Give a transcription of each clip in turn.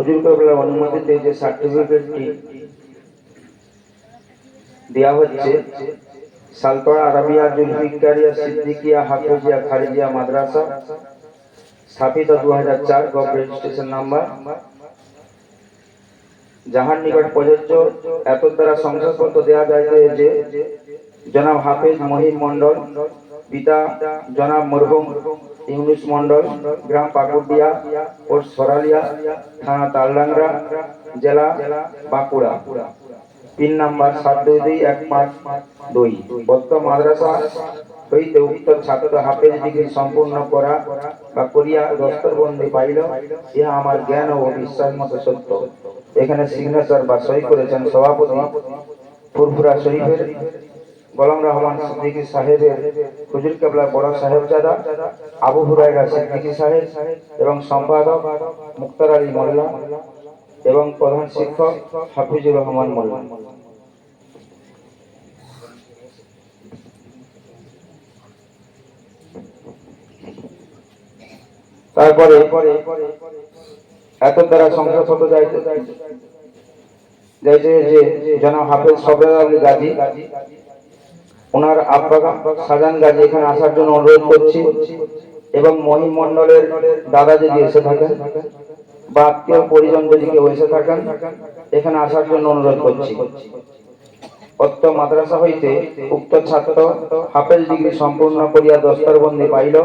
হুজুর কেবলার অনুমতিতে যে সার্টিফিকেটটি দেওয়া হচ্ছে, সালতোয়া আরাবিয়া জুলফিকারিয়া সিদ্দিকিয়া হাফিজিয়া খারিজিয়া মাদ্রাসা, স্থাপিত দু হাজার চার গভ রেজিস্ট্রেশন নাম্বার যাহার নিকট প্রযোজ্য এত দ্বারা শংসাপত্র দেওয়া যায় যে জনাব হাফেজ মহিম মন্ডল পিতা জনাব মরহুম ইউনুস মন্ডল, গ্রাম পাকুড়িয়া ও সরালিয়া থানা তালডাংরা জেলা বাঁকুড়া। পিন নাম্বার সাত দুই দুই এক পাঁচ দুই। বক্ত মাদ্রাসা হইতে উক্ত ছাত্র হাফেজ ডিগ্রি সম্পূর্ণ করা বা করিয়া দস্তরবন্দি পাইল, ইহা আমার জ্ঞান ও বিশ্বাস মতো সত্য। এখানে সিগনেচার বা সই করেছেন সভাপতি ফুরফুরা শরীফের গোলাম রহমান সিদ্দিকী সাহেবের হুজুর কেবলা বড় সাহেবজাদা, আবু হুরাইরা সিদ্দিকী সাহেব এবং সম্পাদক মুক্তার আলী মোল্লা এবং প্রধান শিক্ষক হাফিজুর রহমান মোল্লা। তারপরে এত দ্বারা সংখ্যা কত যাইতে যাইতে যে জনাব হাফেজ সবরার আলী গাজী ওনার আব্বা সাজান গাজী এখানে আসার জন্য অনুরোধ করছি এবং মহিম মন্ডলের দাদা যদি এসে থাকেন বা আত্মীয় পরিজন যদি কেউ এসে থাকেন, এখানে আসার জন্য অনুরোধ করছি। অত্য মাদ্রাসা হইতে উক্ত ছাত্র হাফেজ ডিগ্রি সম্পূর্ণ করিয়া দস্তরবন্দি পাইল,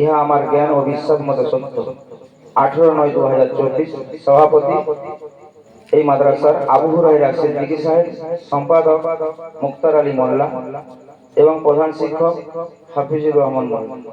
ইহা আমার জ্ঞান ও বিশ্বাস মতো সত্য। আঠারো নয় দু হাজার চব্বিশ সভাপতি এই মাদ্রাসার আবু হুরাইরা সিদ্দিকী সাহেব, সম্পাদক মুক্তার আলী মোল্লা এবং প্রধান শিক্ষক হাফিজুর রহমান মোল্লা।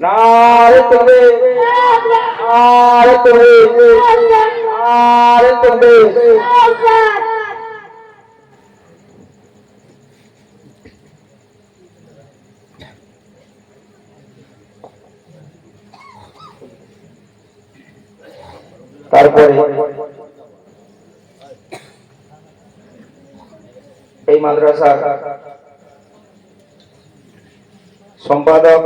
নারে তুমি নারে তুমি নারে তুমি তারপরে এই মাদ্রাসা সম্পাদক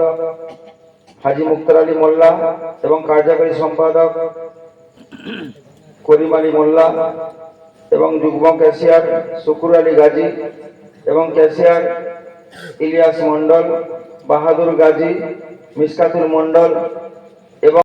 হাজি মুক্তার আলী মোল্লা এবং কার্যকারী সম্পাদক করিম আলী মোল্লা এবং যুগ্ম ক্যাশিয়ার শুকুর আলী গাজী এবং ক্যাশিয়ার ইলিয়াস মন্ডল বাহাদুর গাজী, মিসকাতুল মন্ডল